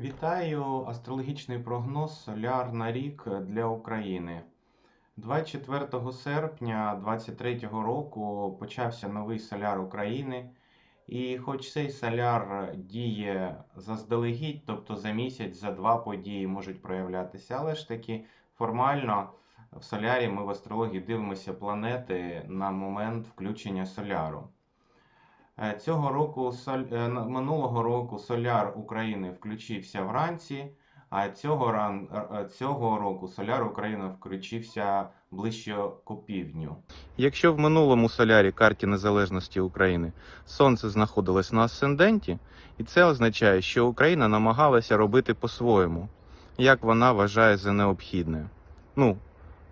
Вітаю! Астрологічний прогноз Соляр на рік для України. 24 серпня 2023 року почався новий соляр України. І хоч цей соляр діє заздалегідь, тобто за місяць, за два події можуть проявлятися, але ж таки формально в солярі ми в астрології дивимося планети на момент включення соляру. Е, Цього року е, минулого року соляр України включився вранці, а цього ран е, цього року соляр України включився ближче к півдню. Якщо в минулому солярі карті незалежності України сонце знаходилось на асценденті, і це означає, що Україна намагалася робити по-своєму, як вона вважає за необхідне. Ну,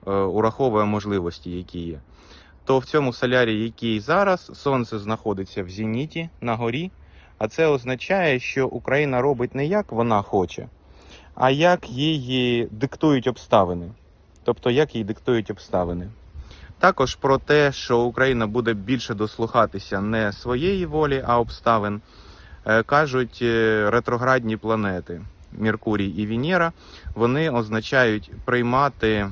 ураховує можливості, які є. То в цьому солярі, який зараз, сонце знаходиться в зеніті на горі, а це означає, що Україна робить не як вона хоче, а як її диктують обставини. Тобто, як їй диктують обставини. Також про те, що Україна буде більше дослухатися не своєї волі, а обставин, е, кажуть е, ретроградні планети Меркурій і Венера. Вони означають приймати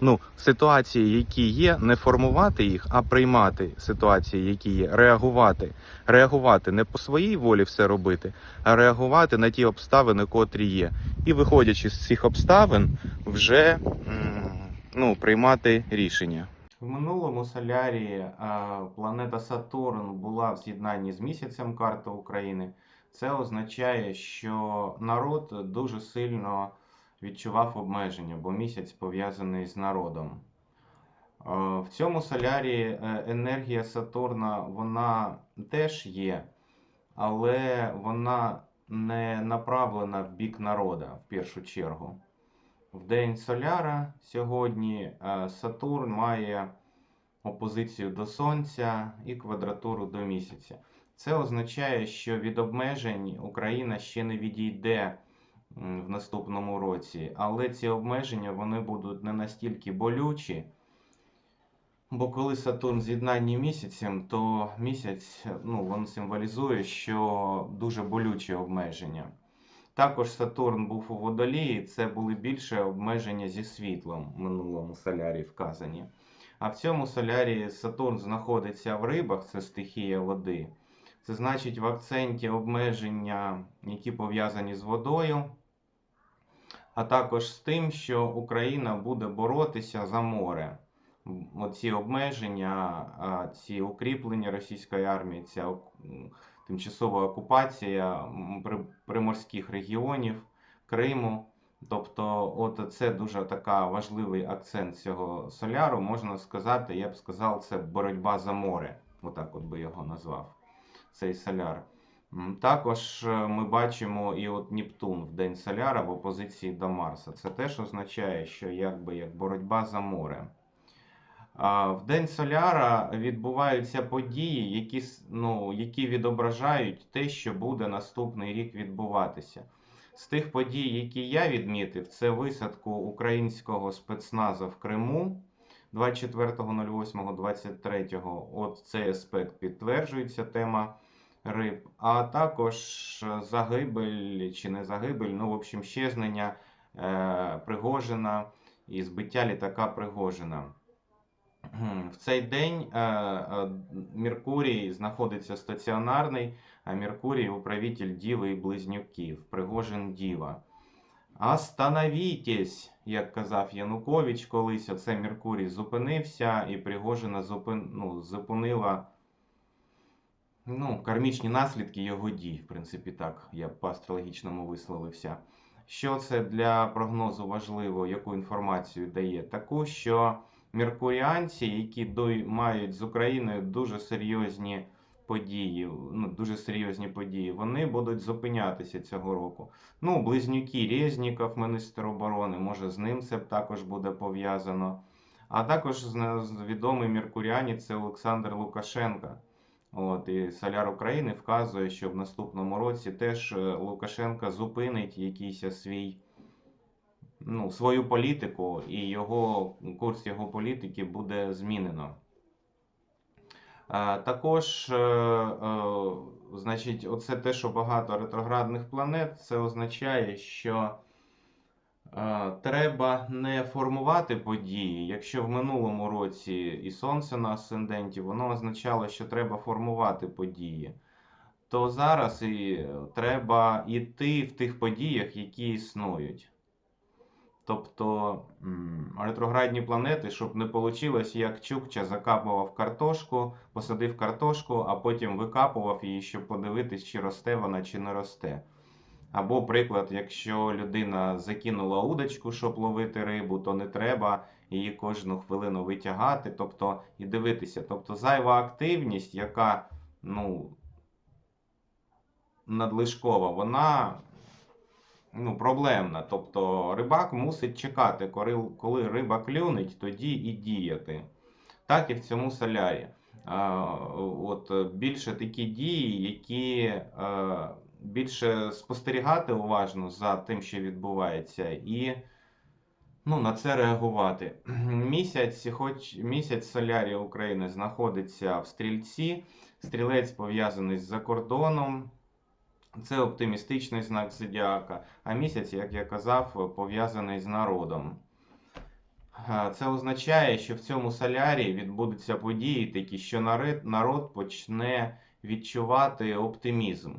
ну, ситуації, які є, не формувати їх, а приймати ситуації, які є, реагувати. Реагувати не по своїй волі все робити, а реагувати на ті обставини, котрі є. І виходячи з цих обставин, вже ну, приймати рішення. В минулому солярі е, планета Сатурн була в з'єднанні з місяцем карти України. Це означає, що народ дуже сильно відчував обмеження, бо місяць пов'язаний з народом. Е, В цьому солярі е, енергія Сатурна вона теж є, але вона не направлена в бік народа в першу чергу. В день соляра сьогодні е, Сатурн має опозицію до Сонця і квадратуру до місяця. Це означає, що від обмежень Україна ще не відійде в наступному році, але ці обмеження вони будуть не настільки болючі. Бо коли Сатурн в з'єднанні місяцем, то місяць ну, він символізує, що дуже болючі обмеження. Також Сатурн був у водолії, це були більше обмеження зі світлом в минулому солярі вказані. А в цьому солярі Сатурн знаходиться в рибах, це стихія води. Це значить в акценті обмеження, які пов'язані з водою, а також з тим, що Україна буде боротися за море. Оці обмеження, ці укріплення російської армії, ця тимчасова окупація приморських регіонів Криму. Тобто, от це дуже така важливий акцент цього соляру. Можна сказати, я б сказав, це боротьба за море. Отак от би його назвав. Цей соляр. Також е, ми бачимо і от Нептун в день соляра в опозиції до Марса. Це теж означає, що якби як боротьба за море. В день соляра відбуваються події, які, ну, які відображають те, що буде наступний рік відбуватися. З тих подій, які я відмітив, це висадку українського спецназу в Криму 24.08.23. От цей аспект підтверджується тема риб, а також е, загибель чи не загибель, ну, в общем, щезнення е, Пригожина і збиття літака Пригожина. В цей день е, е, Меркурій знаходиться стаціонарний, а Меркурій управитель Діви і Близнюків, Пригожин Діва. Остановітесь, як казав Янукович колись, оце Меркурій зупинився і Пригожина зупин... ну, зупинила ну, кармічні наслідки його дій, в принципі, так, я б по астрологічному висловився. Що це для прогнозу важливо, яку інформацію дає? Таку, що меркуріанці, які мають з Україною дуже серйозні події, ну, дуже серйозні події, вони будуть зупинятися цього року. Ну, близнюки Резніков, міністр оборони, може з ним це також буде пов'язано. А також відомий меркуріанець це Олександр Лукашенко. От, і Соляр України вказує, що в наступному році теж е, Лукашенко зупинить якийсь свій ну, свою політику, і його курс його політики буде змінено. Також е, е, значить, оце те, що багато ретроградних планет, це означає, що треба не формувати події. Якщо в минулому році і Сонце на асценденті, воно означало, що треба формувати події. То зараз і треба йти в тих подіях, які існують. Тобто ретроградні планети, щоб не вийшло, як Чукча закапував картошку, посадив картошку, а потім викапував її, щоб подивитись, чи росте вона, чи не росте. Або, приклад, якщо людина закинула удочку, щоб ловити рибу, то не треба її кожну хвилину витягати, тобто і дивитися. Тобто зайва активність, яка ну, надлишкова, вона ну, проблемна. Тобто рибак мусить чекати, коли, риба клюнеть, тоді і діяти. Так і в цьому солярі. От, більше такі дії, які е, більше спостерігати уважно за тим, що відбувається, і ну, на це реагувати. Місяць, хоч місяць солярі України знаходиться в стрільці, стрілець пов'язаний з-за кордоном. Це оптимістичний знак зодіака, а місяць, як я казав, пов'язаний з народом. Це означає, що в цьому солярі відбудуться події такі, що народ почне відчувати оптимізм.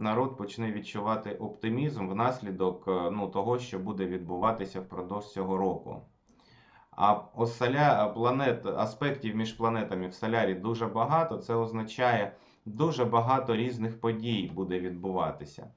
Народ почне відчувати оптимізм внаслідок е, ну, того, що буде відбуватися впродовж цього року. А ось соля... планет, аспектів між планетами в солярі дуже багато. Це означає, дуже багато різних подій буде відбуватися.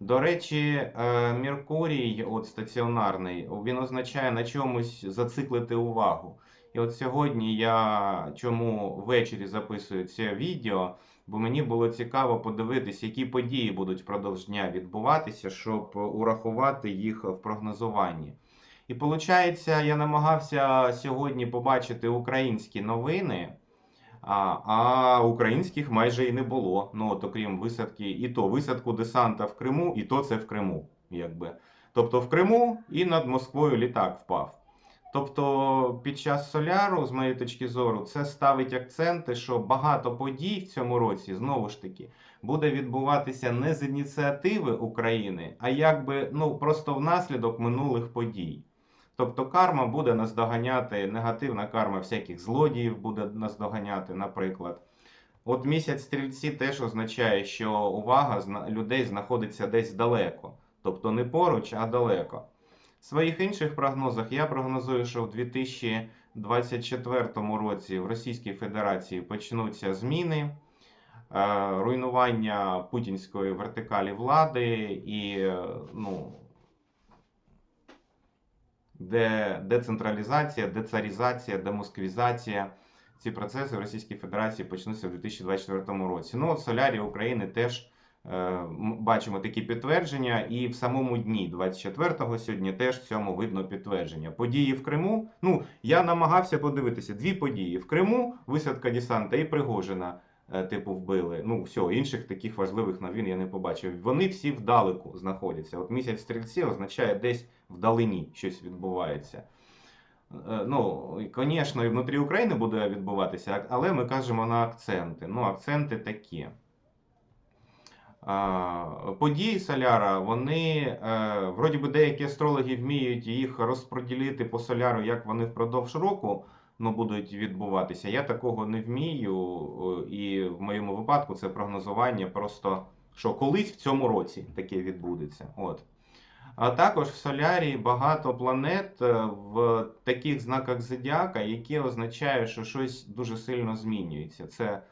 До речі, е, Меркурій, от стаціонарний, він означає на чомусь зациклити увагу. І от сьогодні я чому ввечері записую це відео, бо мені було цікаво подивитися, які події будуть впродовж дня відбуватися, щоб урахувати їх в прогнозуванні. І виходить, я намагався сьогодні побачити українські новини. А, а українських майже і не було. Ну, от, окрім висадки, і то висадку десанта в Криму, і то це в Криму. Якби. Тобто в Криму і над Москвою літак впав. Тобто, під час соляру, з моєї точки зору, це ставить акценти, що багато подій в цьому році, знову ж таки, буде відбуватися не з ініціативи України, а якби ну, просто внаслідок минулих подій. Тобто карма буде наздоганяти, негативна карма всяких злодіїв буде наздоганяти, наприклад. От місяць стрільці теж означає, що увага людей знаходиться десь далеко. Тобто не поруч, а далеко. Своїх інших прогнозах я прогнозую, що в 2024 році в Російській Федерації почнуться зміни, е, руйнування путінської вертикалі влади і е, ну, де децентралізація, децарізація, демосквізація. Ці процеси в Російській Федерації почнуться в 2024 році. Ну, от Солярі України теж бачимо такі підтвердження, і в самому дні 24-го сьогодні теж в цьому видно підтвердження. Події в Криму. Ну, я намагався подивитися дві події: в Криму висадка десанта і Пригожина. е, Типу вбили. Ну, все, інших таких важливих новин я не побачив. Вони всі вдалеку знаходяться. От місяць стрільці означає десь вдалині щось відбувається. Е, Ну, звісно, і внутрі України буде відбуватися, але ми кажемо на акценти. Ну, акценти такі. Події соляра, вони, е, вроді би, деякі астрологи вміють їх розподілити по соляру, як вони впродовж року ну, будуть відбуватися. Я такого не вмію, і в моєму випадку це прогнозування просто, що колись в цьому році таке відбудеться. От. А також в солярі багато планет е, в таких знаках зодіака, які означають, що щось дуже сильно змінюється. Це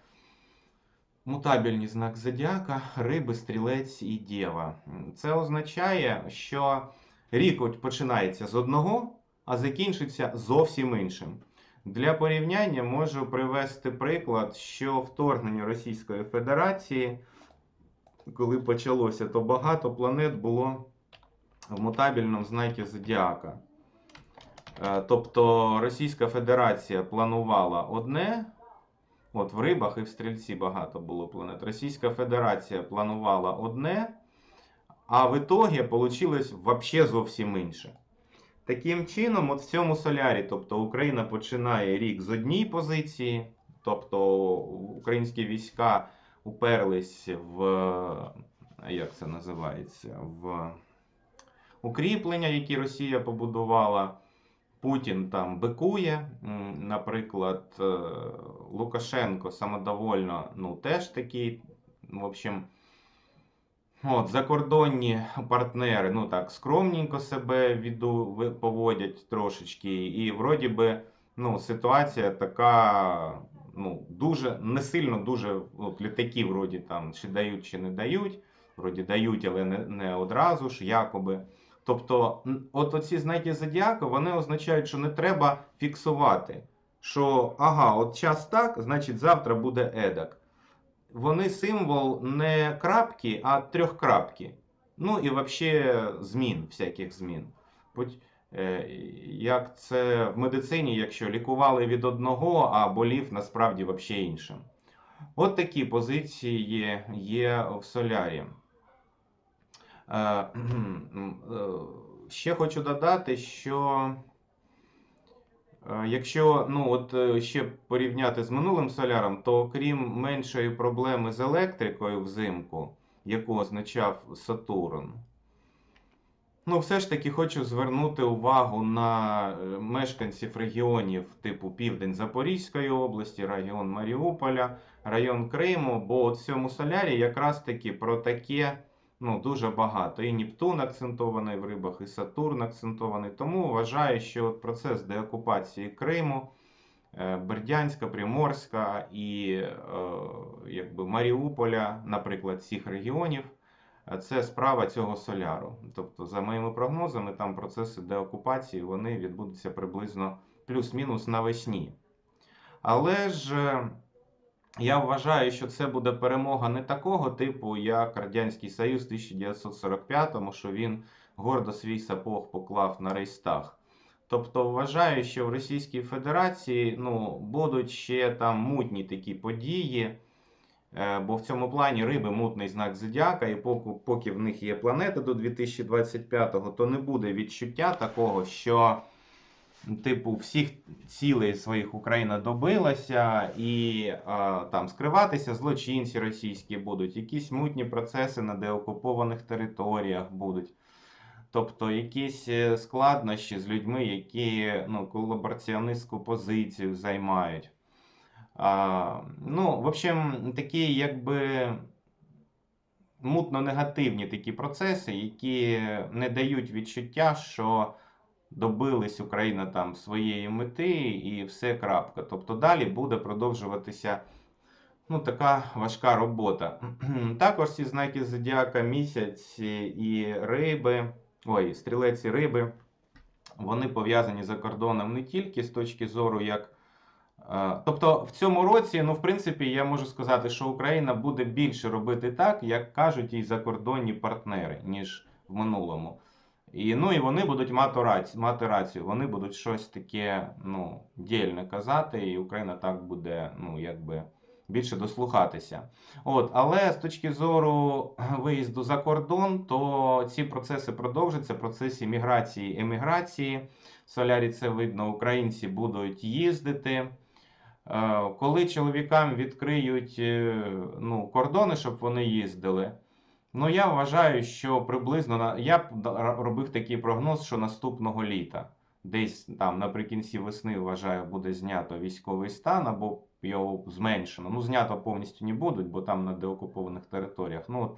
мутабельний знак зодіака, риби, стрілець і дєва. Це означає, що рік починається з одного, а закінчиться зовсім іншим. Для порівняння можу привести приклад, що вторгнення Російської Федерації, коли почалося, то багато планет було в мутабельному знакі зодіака. Е, Тобто Російська Федерація планувала одне, от в рибах і в стрільці багато було планет. Російська Федерація планувала одне, а в ітогі вийшло взагалі зовсім інше. Таким чином, от в цьому солярі, тобто Україна починає рік з однієї позиції, тобто українські війська уперлись в, як це називається, в укріплення, які Росія побудувала. Путін там бикує. Наприклад, е, Лукашенко самодовольно, ну теж такий, в общем, от, закордонні партнери, ну так, скромненько себе віду, поводять трошечки, і вроді би, ну, ситуація така, ну, дуже, не сильно дуже, от літаки вроді там чи дають, чи не дають, вроді дають, але не, не одразу ж, якоби. Тобто, от оці знаки зодіаку, вони означають, що не треба фіксувати, що ага, от час так, значить завтра буде едак. Вони символ не крапки, а трьохкрапки. Ну і взагалі змін, всяких змін. Е, Як це в медицині, якщо лікували від одного, а болів насправді взагалі іншим. От такі позиції є в солярі. Е, е, Ще хочу додати, що якщо ну, от, е, ще порівняти з минулим соляром, то крім меншої проблеми з електрикою взимку, яку означав Сатурн, ну, все ж таки хочу звернути увагу на е, мешканців регіонів типу Південь Запорізької області, район Маріуполя, район Криму, бо от в цьому солярі якраз таки про таке ну, дуже багато. І Нептун акцентований в рибах, і Сатурн акцентований. Тому вважаю, що от процес деокупації Криму, е, Бердянська, Приморська і е, якби Маріуполя, наприклад, всіх регіонів. е, Це справа цього соляру. Тобто, за моїми прогнозами, там процеси деокупації вони відбудуться приблизно плюс-мінус навесні. Але ж я вважаю, що це буде перемога не такого типу, як Радянський Союз в 1945-му, що він гордо свій сапог поклав на Рейстаг. Тобто вважаю, що в Російській Федерації ну, будуть ще там мутні такі події, е, бо в цьому плані риби мутний знак зодіака, і поки, поки в них є планета до 2025-го, то не буде відчуття такого, що типу, всіх цілей своїх Україна добилася, і а, там скриватися злочинці російські будуть, якісь мутні процеси на деокупованих територіях будуть. Тобто якісь е, складнощі з людьми, які ну, колабораціонистську позицію займають. А, ну, в общем, такі якби мутно-негативні такі процеси, які не дають відчуття, що добились Україна там своєї мети і все крапка. Тобто далі буде продовжуватися ну, така важка робота. Також ці знаки зодіака місяць і риби, ой, стрілець і риби, вони пов'язані за кордоном не тільки з точки зору як. е, Тобто в цьому році, ну, в принципі, я можу сказати, що Україна буде більше робити так, як кажуть їй закордонні партнери, ніж в минулому. І, ну, і вони будуть мати рацію, мати рацію. Вони будуть щось таке ну, дільне казати, і Україна так буде ну, якби, більше дослухатися. От, але з точки зору виїзду за кордон, то ці процеси продовжаться. Процесі міграції, еміграції. В солярі це видно, українці будуть їздити. Е, Коли чоловікам відкриють е, ну, кордони, щоб вони їздили. Ну, я вважаю, що приблизно на я б робив такий прогноз, що наступного літа, десь там наприкінці весни, вважаю, буде знято військовий стан або його зменшено. Ну, знято повністю не будуть, бо там на деокупованих територіях. Ну,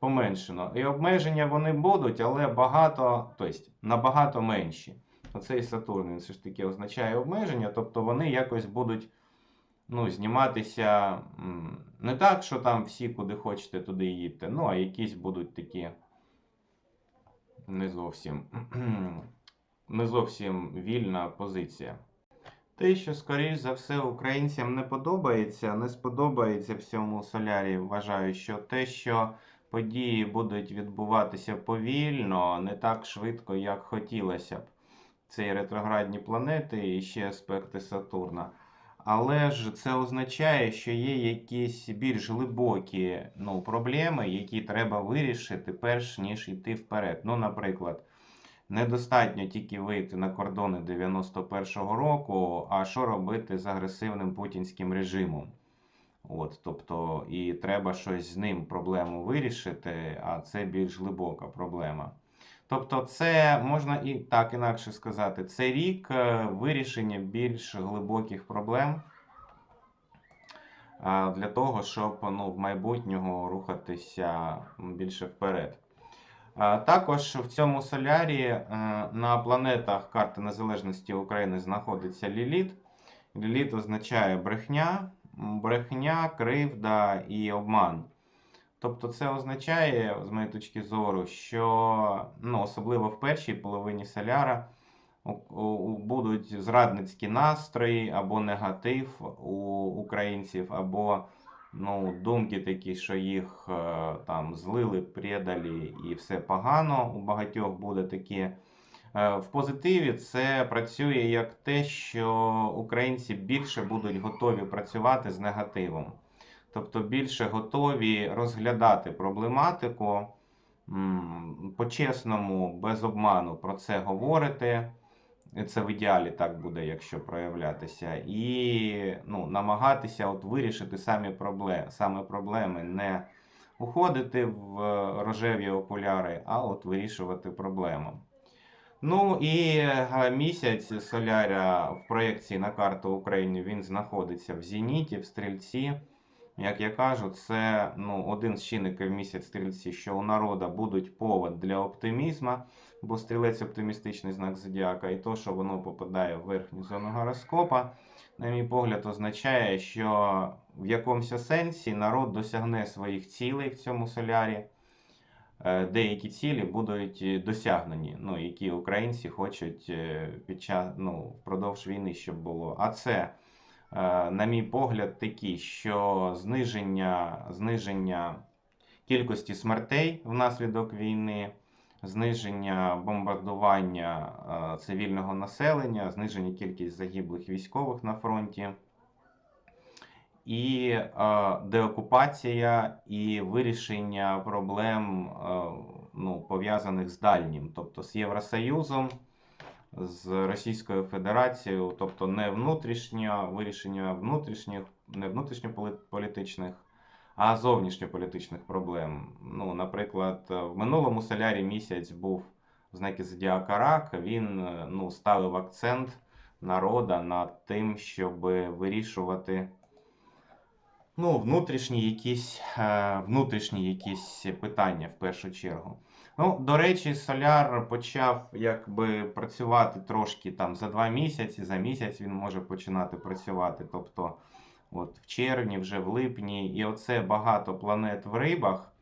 поменшено. І обмеження вони будуть, але багато, тобто набагато менші. Оцей Сатурн, він все ж таки означає обмеження, тобто вони якось будуть ну, зніматися не так, що там всі куди хочете, туди їдьте, ну, а якісь будуть такі не зовсім, не зовсім вільна позиція. Те, що, скоріш за все, українцям не подобається, не сподобається в цьому солярі, вважаю, що те, що події будуть відбуватися повільно, не так швидко, як хотілося б. Це і ретроградні планети, і ще аспекти Сатурна. Але ж це означає, що є якісь більш глибокі ну, проблеми, які треба вирішити, перш ніж йти вперед. Ну, наприклад, недостатньо тільки вийти на кордони 91-го року, а що робити з агресивним путінським режимом? От, тобто, і треба щось з ним проблему вирішити, а це більш глибока проблема. Тобто, це можна і так інакше сказати, це рік е, вирішення більш глибоких проблем для того, щоб ну, в майбутнього рухатися більше вперед. Також в цьому солярі е, на планетах карти незалежності України знаходиться Ліліт. Ліліт означає брехня, брехня, кривда і обман. Тобто це означає, з моєї точки зору, що ну, особливо в першій половині соляра будуть зрадницькі настрої або негатив у українців, або ну, думки такі, що їх е, там злили, предали і все погано. У багатьох буде такі. Е, В позитиві це працює як те, що українці більше будуть готові працювати з негативом. Тобто більше готові розглядати проблематику по-чесному, без обману про це говорити. Це в ідеалі так буде, якщо проявлятися, і ну, намагатися от вирішити самі проблеми, саме проблеми, не уходити в е, рожеві окуляри, а от вирішувати проблему. Ну і е, місяць соляря в проєкції на карту України він знаходиться в Зеніті, в Стрільці. Як я кажу, це ну, один з чинників місяць стрільці, що у народа будуть повод для оптимізму, бо стрілець оптимістичний знак зодіака, і то, що воно попадає в верхню зону гороскопа, на мій погляд, означає, що в якомусь сенсі народ досягне своїх цілей в цьому солярі. Е, Деякі цілі будуть досягнені, ну, які українці хочуть е, під час, ну, впродовж війни, щоб було. А це е, на мій погляд, такі, що зниження, зниження кількості смертей внаслідок війни, зниження бомбардування е, цивільного населення, зниження кількість загиблих військових на фронті. І е, деокупація і вирішення проблем, е, ну, пов'язаних з дальнім, тобто з Євросоюзом, з Російською Федерацією, тобто не внутрішнє вирішення внутрішніх, не внутрішньополітичних, а зовнішньополітичних проблем. Ну, наприклад, в минулому солярі місяць був в знакі Зодіака Рак, він ну, ставив акцент народа над тим, щоб вирішувати ну, внутрішні якісь, е, внутрішні якісь питання в першу чергу. Ну, до речі, Соляр почав якби працювати трошки там за два місяці, за місяць він може починати працювати. Тобто, от в червні, вже в липні, і оце багато планет в рибах.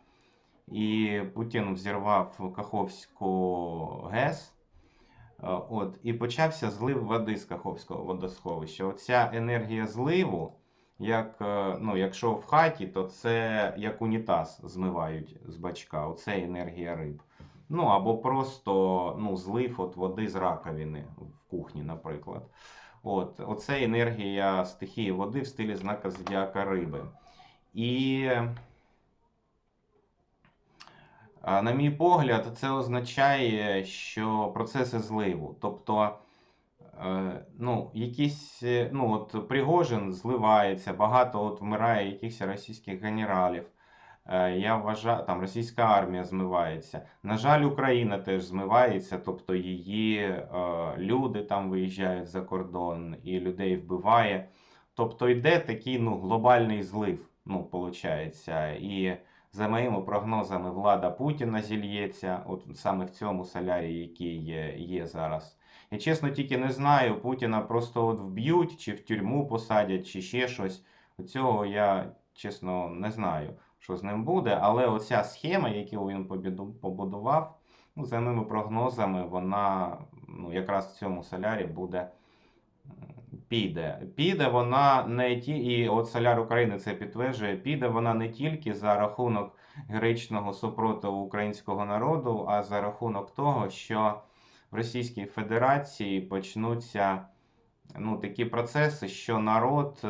І Путін взірвав Каховську ГЕС. Е, От, і почався злив води з Каховського водосховища. Оця енергія зливу, як, е, ну, якщо в хаті, то це як унітаз змивають з бачка. Оце енергія риб. Ну або просто ну, злив от води з раковини в кухні, наприклад. От, Оце енергія стихії води в стилі знака зодіака риби. І на мій погляд, це означає, що процеси зливу. Тобто, ну, якісь, е, ну, от Пригожин зливається, багато от вмирає якихось російських генералів. Е, Я вважаю, там російська армія змивається. На жаль, Україна теж змивається, тобто її е, люди там виїжджають за кордон і людей вбиває. Тобто йде такий ну, глобальний злив, ну, виходить. І за моїми прогнозами, влада Путіна зільється, от саме в цьому солярі, який є, є зараз. Я чесно тільки не знаю, Путіна просто от вб'ють, чи в тюрму посадять, чи ще щось. Цього я чесно не знаю, що з ним буде. Але оця схема, яку він побудував, ну, за моїми прогнозами, вона ну, якраз в цьому солярі буде. Піде. Піде вона не ті, і от Соляр України це підтверджує, піде вона не тільки за рахунок героїчного супротиву українського народу, а за рахунок того, що в Російській Федерації почнуться ну, такі процеси, що народ е,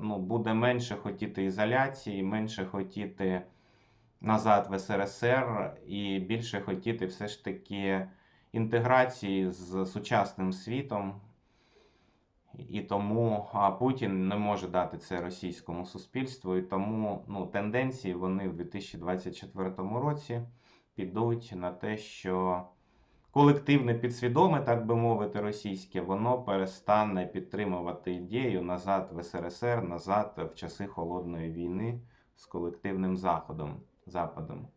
ну, буде менше хотіти ізоляції, менше хотіти назад в СРСР і більше хотіти все ж таки інтеграції з сучасним світом. І тому а, Путін не може дати це російському суспільству, і тому ну, тенденції вони в 2024 році підуть на те, що колективне підсвідоме, так би мовити, російське, воно перестане підтримувати ідею назад в СРСР, назад в часи холодної війни з колективним заходом, Западом.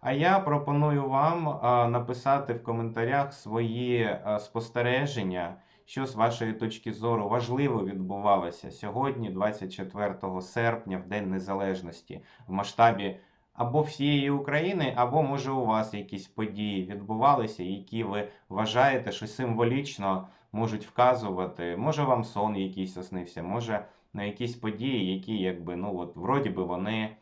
А я пропоную вам написати в коментарях свої спостереження, що з вашої точки зору важливо відбувалося сьогодні, 24 серпня, в День Незалежності, в масштабі або всієї України, або може у вас якісь події відбувалися, які ви вважаєте, що символічно можуть вказувати. Може вам сон якийсь оснився, може на якісь події, які якби ну от вроді би вони.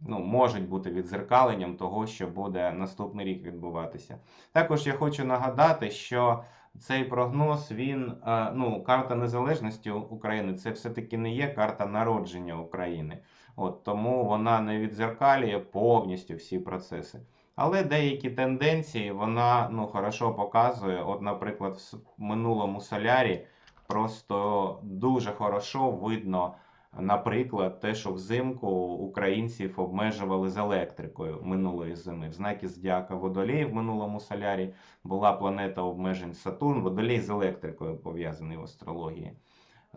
Ну, можуть бути відзеркаленням того, що буде наступний рік відбуватися. Також я хочу нагадати, що цей прогноз, він, е, ну, карта незалежності України, це все-таки не є карта народження України. От, тому вона не відзеркалює повністю всі процеси. Але деякі тенденції вона ну, хорошо показує. От, наприклад, в минулому солярі просто дуже хорошо видно, наприклад, те, що взимку українців обмежували з електрикою минулої зими. В знакі зодіака Водолій в минулому солярі була планета обмежень Сатурн. Водолій з електрикою пов'язаний в астрології.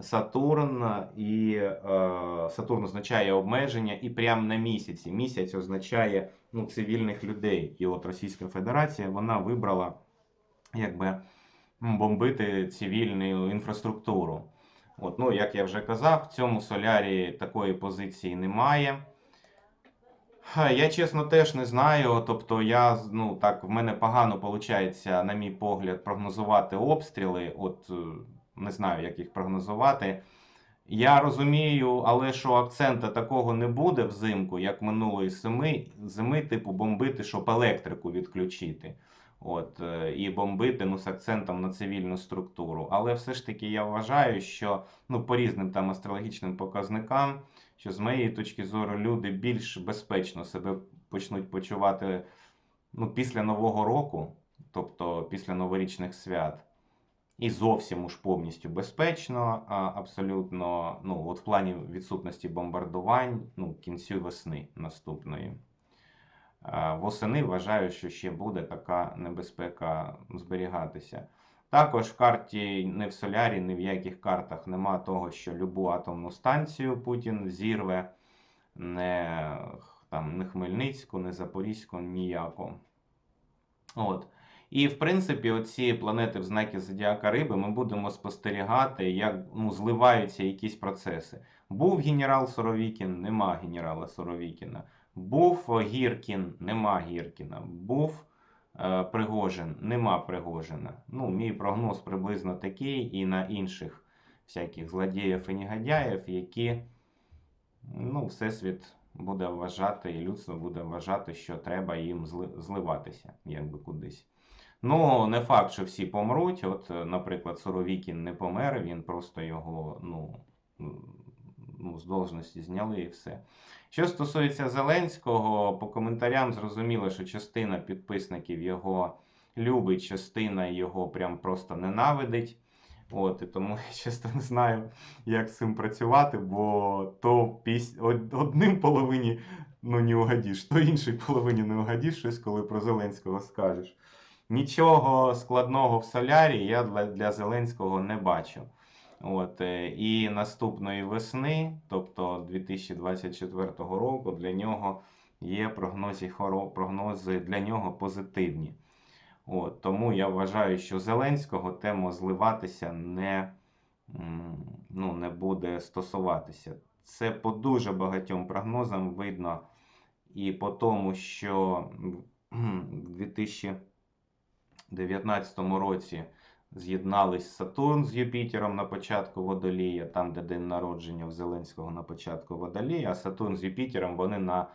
Сатурн і е, Сатурн означає обмеження і прямо на місяці. Місяць означає ну, цивільних людей. І от Російська Федерація вона вибрала якби бомбити цивільну інфраструктуру. От, ну, як я вже казав, в цьому солярі такої позиції немає. Я чесно теж не знаю. Тобто, я ну так в мене погано виходить, на мій погляд, прогнозувати обстріли. От е, не знаю, як їх прогнозувати. Я розумію, але що акцента такого не буде взимку, як минулої зими, зими, типу бомбити, щоб електрику відключити. От, е, і бомбити ну, з акцентом на цивільну структуру. Але все ж таки я вважаю, що ну, по різним там астрологічним показникам, що з моєї точки зору люди більш безпечно себе почнуть почувати ну, після Нового року, тобто після новорічних свят. І зовсім уж повністю безпечно, а, абсолютно, ну, от в плані відсутності бомбардувань, ну, кінцю весни наступної. Восени вважаю, що ще буде така небезпека зберігатися. Також в карті не в солярі, ні в яких картах нема того, що любу атомну станцію Путін зірве, не, там, не Хмельницьку, не Запорізьку, ніяку. От. І, в принципі, оці планети в знакі Зодіака Риби ми будемо спостерігати, як ну, зливаються якісь процеси. Був генерал Соровікін, нема генерала Соровікіна. Був Гіркін, нема Гіркіна. Був е, Пригожин, нема Пригожина. Ну, мій прогноз приблизно такий і на інших всяких злодіїв і негодяїв, які ну, Всесвіт буде вважати, і людство буде вважати, що треба їм зли- зливатися, якби кудись. Ну, не факт, що всі помруть. От, наприклад, Суровікін не помер, він просто його ну, ну, з должності зняли і все. Що стосується Зеленського, по коментарям зрозуміло, що частина підписників його любить, частина його прям просто ненавидить. От, і тому я чесно не знаю, як з цим працювати, бо то піс... одним половині ну, не угодиш, то іншій половині не угодиш щось, коли про Зеленського скажеш. Нічого складного в солярі я для, для Зеленського не бачу. От, е, і наступної весни, тобто 2024 року, для нього є прогнози, прогнози для нього позитивні. От, тому я вважаю, що Зеленського тема зливатися не, ну, не буде стосуватися. Це по дуже багатьом прогнозам видно і по тому, що в 2019 році з'єднались Сатурн з Юпітером на початку Водолія, там, де день народження в Зеленського на початку Водолія, а Сатурн з Юпітером вони на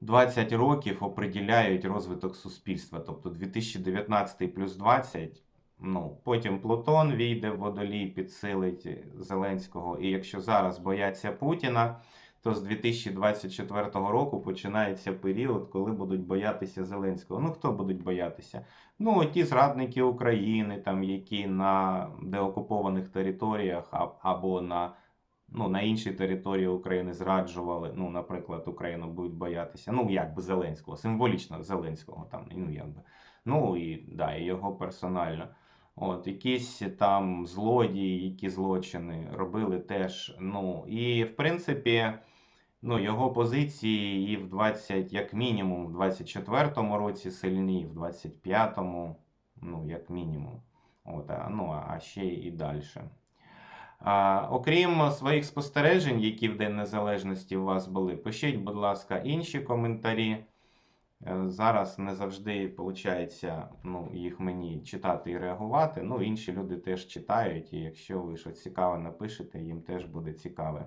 20 років оприділяють розвиток суспільства. Тобто 2019 плюс 20. Ну, потім Плутон війде в водолій, підсилить Зеленського. І якщо зараз бояться Путіна, то з 2024 року починається період, коли будуть боятися Зеленського. Ну, хто будуть боятися? Ну, ті зрадники України, там, які на деокупованих територіях або на, ну, на іншій території України зраджували. Ну, наприклад, Україну будуть боятися. Ну, як би Зеленського, символічно Зеленського там, ну, якби. Ну і да, і його персонально. От, якісь там злодії, які злочини робили теж. Ну, і в принципі, ну, його позиції і в 20, як мінімум, в 24-му році сильні, і в 25-му, ну, як мінімум. От, ну, а ще і далі. А, окрім своїх спостережень, які в День Незалежності у вас були, пишіть, будь ласка, інші коментарі. Е, Зараз не завжди виходить ну, їх мені читати і реагувати. Ну, інші люди теж читають, і якщо ви щось цікаве напишете, їм теж буде цікаве.